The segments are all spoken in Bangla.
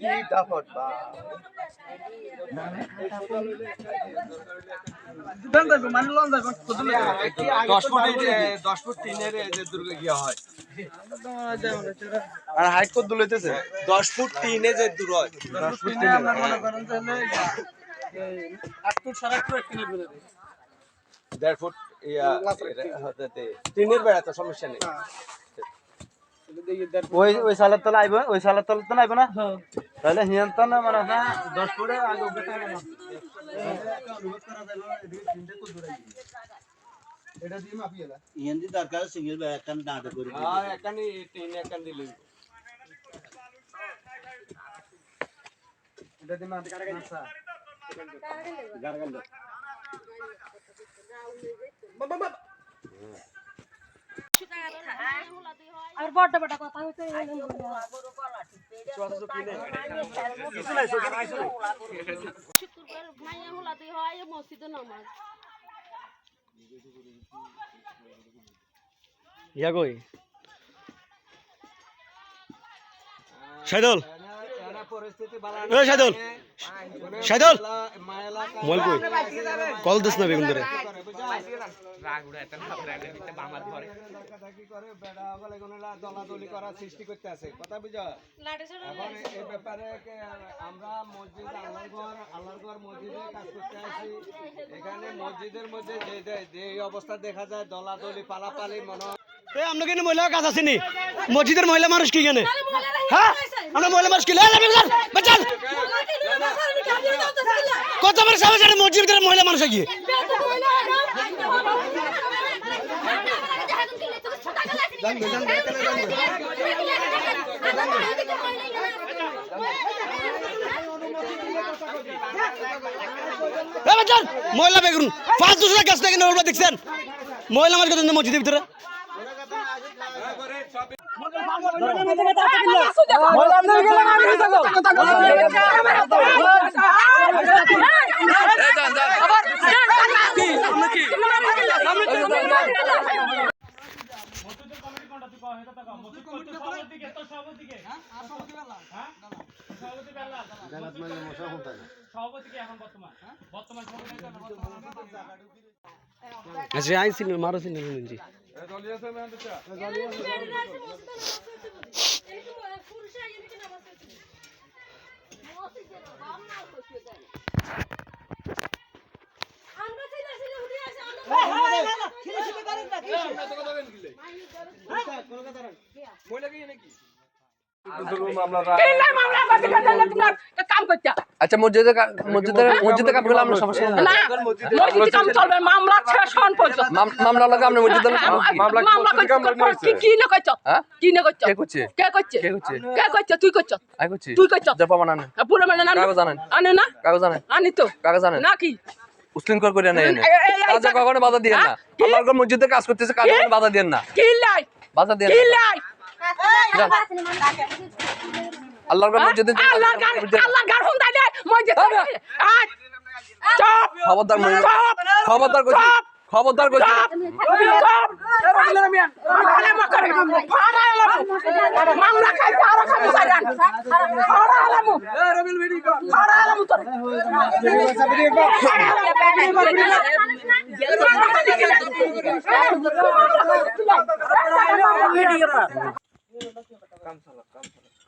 কি দাফট বা দশ ফুট এই যে দশ ফুট টিনের যে দুর্গা গিয়া হয়। আর হাইট কত দশ ফুট টিনে যে দূর হয়। দশ ফুট তিন দেড় ফুট টিনের বেড়া তো সমস্যা নেই। ওই ওই সালের তলে আইব ওই সালের তলে তো আইব না? তাহলে হিয়ান তো না মানে না দশ ফুটে আগে উঠে এটা দিয়ে মাপিয়ে দা ইয়েন্দি দরকার সিঙ্গেল ব্যাগ কান দাঁড়া করে হ্যাঁ একানি টিন একান দিলে এটা দিয়ে মাপি কাটা গেছে আর বড় বড় কথা হইছে শুক্রবার মাইয়া হোলাতে হয়। মসজিদে নামাজ ইয়া কই? সাইদুল। এ সাইদুল। সাইদুল। মোবাইল কই? কল দিস না বেগুন ধরে। ঘর মসজিদে কাজ করতে আসি এখানে মসজিদের মধ্যে যে অবস্থা দেখা যায়, দলাদলি, পালাপালি মনে এ আমরা কেন মহিলা কাজ আসেনি মসজিদের মহিলা মানুষ কি কেন হ্যাঁ? আমরা মহিলা মানুষ কি? বেচাল কত বড় সাহস মসজিদের মহিলা মানুষ কি মহিলা বেগুন পাঁচ দুশো গাছ থেকে দেখছেন? মহিলা মানুষ কত মসজিদের ভিতরে? আমার আচ্ছা আইছিল মারো ছিল নুনজি কাম করতে। আচ্ছা মসজিদে মসজিদের মসজিদে কাম করলে আমরা সমস্যা না না মসজিদে কাম চলবে মামলা শেষ হন পর্যন্ত। মামলা লাগে আমরা মসজিদে মামলা করছে? কি কি না করছ? হ্যাঁ? কি না করছ? কে করছে? কে করছে? কে করছে? কে করছে? তুই করছ। আই করছি। তুই করছ। যা প্রমাণ পুরো মানে কাগজ আনেন। আনে না? কাগজ আনেন। আনি তো। কাগজ আনেন। না কি? উশৃঙ্খল করে না এনে এই- এই- এই- কাজে কখনো বাধা দিয়েন না? আল্লাহর মসজিদে কাজ করতেছে কাজে বাধা দিয়েন না। কি লাই? বাধা দিয়েন কি লাই? আল্লাহর ঘর মসজিদে যে কাজ আল্লাহ করে, গার মসজিদে- আল্লাহ গার হুন দাইলে মসজিদ আজ চুপ খবরদার মহিলা খবরদার করছি খবরদার করছি মামলা খাইতে আরও খাবি সাইরান আরে আলামু আরে আলামু তোর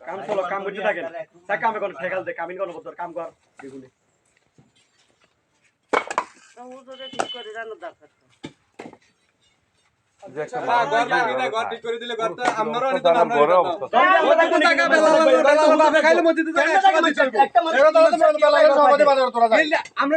কাম চলো কাম করতে থাকেন? তাই কামে কোন ফেকাল দে কামিন কোন বদর কাম কর বেগুনে ঘর ঠিক করে টাকা চলবে আমরা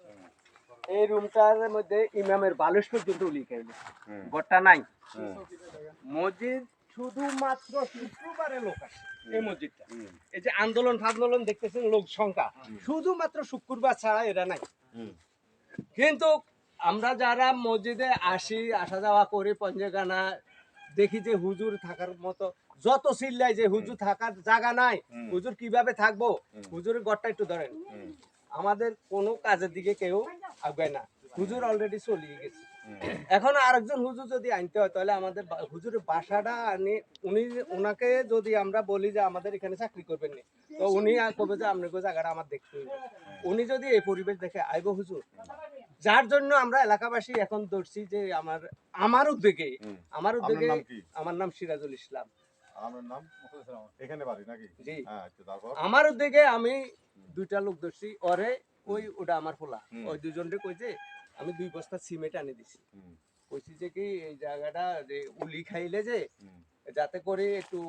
এই রুমটার মধ্যে ইমামের বালিশ পর্যন্ত উলি খাইলে গোটা নাই। মসজিদ শুধুমাত্র শুক্রবারে লোক আসে এই মসজিদটা। এই যে আন্দোলন ফান্দোলন দেখতেছেন লোক সংখ্যা। শুধুমাত্র শুক্রবার ছাড়া এরা নাই। কিন্তু আমরা যারা মসজিদে আসি আসা যাওয়া করি পঞ্জগানা দেখি যে হুজুর থাকার মতো যত চিল্লাই যে হুজুর থাকার জায়গা নাই হুজুর কীভাবে থাকব? হুজুরের ঘরটা একটু ধরেন। আমাদের কোনো কাজের দিকে কেউ আগায় না। হুজুর অলরেডি চলিয়ে গেছে। এখন আরেকজন হুজুর যদি আনতে হয় তাহলে আমাদের হুজুরের বাসাটা আনি উনি ওনাকে যদি আমরা বলি যে আমাদের এখানে চাকরি করবেন নি তো উনি আর কবে যে আপনাকে জায়গাটা আমার দেখতে হইবে। উনি যদি এই পরিবেশ দেখে আইব হুজুর। যার জন্য আমরা এলাকাবাসী এখন ধরছি যে আমার আমার উদ্যোগে আমার উদ্যোগে আমার নাম সিরাজুল ইসলাম। আমার নাম এখানে বাড়ি নাকি? জি। হ্যাঁ আচ্ছা তারপর? আমার উদ্যোগে আমি দুইটা লোক ধরছি ওরে ওই ওটা আমার ফোলা। ওই দুজনকে কইছে আমি দুই বস্তা সিমেন্ট আনি দিছি। কইছি যে কি এই জায়গাটা যে উলি খাইলে যে যাতে করে একটু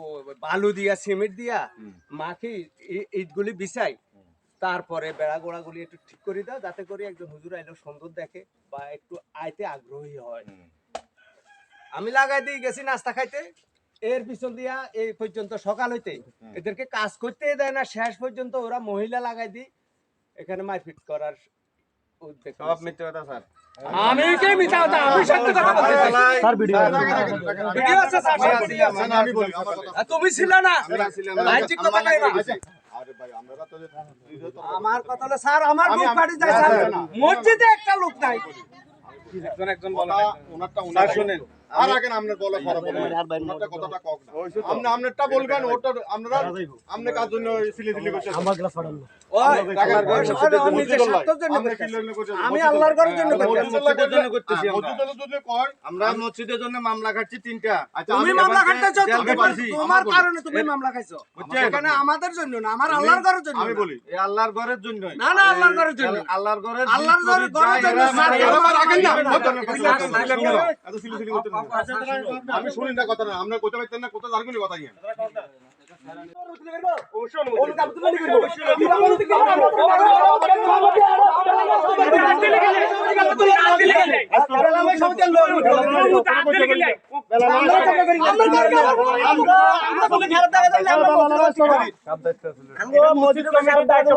বালু দিয়া সিমেন্ট দিয়া মাখি ইটগুলি বিছাই। তারপরে বেড়া গোড়াগুলি একটু ঠিক করে দাও যাতে করে একজন হুজুর আইলে সুন্দর দেখে বা একটু আইতে আগ্রহী হয়। আমি লাগাই দিয়ে গেছি নাস্তা খাইতে। এর পিছন দিয়া এই পর্যন্ত সকাল হইতে এদেরকে কাজ করতে দেয় না। শেষ পর্যন্ত ওরা মহিলা লাগাই দি এখানে মারপিট করার উদ্যোগ সব মিথ্যে কথা স্যার। আমি কে মিথ্যা কথা? আমি সত্য কথা বলতেছি। স্যার ভিডিও ভিডিও আছে। স্যার সব ভিডিও আছে। না, আমি বলি আমার কথা আর তুমি ছিল না। বাহ্যিক কথা কই না আরে ভাই আমরা তো আমার কথা হলো স্যার আমার বুক ফাটি যায় স্যার। না, না। মসজিদে একটা লোক নাই। একজন একজন কথা ওনারটা ওনার শুনেন। আর আগে আপনার বলা খারাপ হবে ওনারটা কথাটা কক না আপনি আপনারটা বলবেন ওটা আপনারা আপনি কার জন্য সিলি সিলি করছেন আমার গ্লাস ফাটানো ওই টাকার ওই ওই নিজের মসজিদুল স্বার্থের জন্য? আমি আল্লাহর ঘরের জন্য করতেছি। জন্য করতেছি আমরা। মসজিদের জন্য কয় আমরা মসজিদের জন্য মামলা খাচ্ছি তিনটা আচ্ছা তুমি মামলা এবার- তোমার বলি। কারণে তুমি মামলা খাইছো এখানে আমাদের জন্য না আমার আল্লাহর ঘরের জন্য আমি বলি এই আল্লাহর ঘরের জন্য না না আল্লাহর ঘরের জন্য আল্লাহর ঘরের আল্লাহর ঘরের জন্য স্যার, রাখেন না? এত সিলি সিলি করতে আমি শুনি না কথা না আমরা কোথাও পাইতেন না কোথাও জানগুলি কথা ইয়ে আমরা মসজিদে